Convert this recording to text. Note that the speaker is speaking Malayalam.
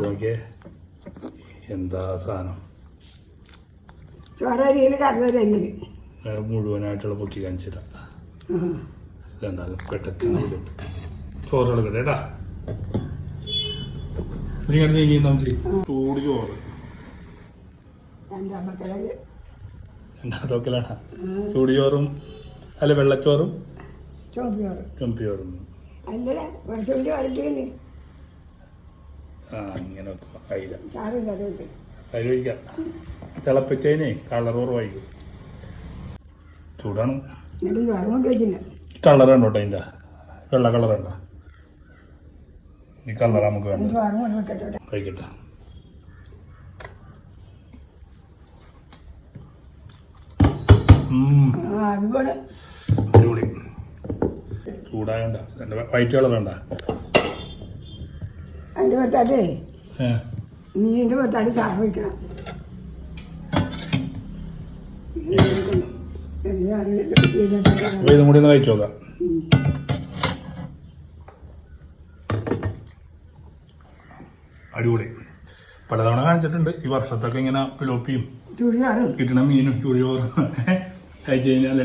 നോക്കിയേ. എന്താ സാധനം? കറിവരരിയിൽ മുഴുവനായിട്ടുള്ള പൊക്കി കാണിച്ചില്ല ഇതെന്തായാലും പെട്ടെന്ന് ചോറ് എടുക്കട്ടെ കേട്ടാ. ഇങ്ങനെ നീങ്ങി നമുക്ക് ചൂട് ചോറ്. എന്താ മക്കളെ എന്താ തോക്കലാണ് ചൂട് ചോറും അല്ല വെള്ളച്ചോറും ചോറ് ചോറ്. ചുമപ്പി ചോറും. അല്ലടാ കുറച്ചുകൂടി ചോറിട്ടില്ലേ ആ വെക്കുക അയില ചാറില്ല അതുകൊണ്ട് അതിൽ ഒഴിക്കാം തിളപ്പിച്ചതിനെ കളർ കുറവായിരിക്കും. ചൂടാണ്. എന്നിട്ട് ചോറ് കൊണ്ട് വെച്ചില്ല. കളർ കണ്ടോട്ടെ അതിന്റെ വെള്ള കളർ ഈ കളർ നമുക്ക് വേണ്ട. കഴിക്കട്ടെ. അതുപോലെ ചൂടായണ്ട. വൈറ്റ് കളർ വേണ്ട അതിന്റെ പുറത്താട്ടേ മീനിന്റെ പുറത്താട്ട് ചാറ് വയ്ക്കണം അപ്പോൾ ഇതും കൂടി ഒന്ന് കഴിച്ചു നോക്കാം. അടിപൊളി. പലതവണ കാണിച്ചിട്ടുണ്ട്. ഈ വർഷത്തൊക്കെ ഇങ്ങനെ പിലോപ്പിയും കിട്ടണ മീനും ചുഴിയോറും കഴിച്ചു കഴിഞ്ഞാൽ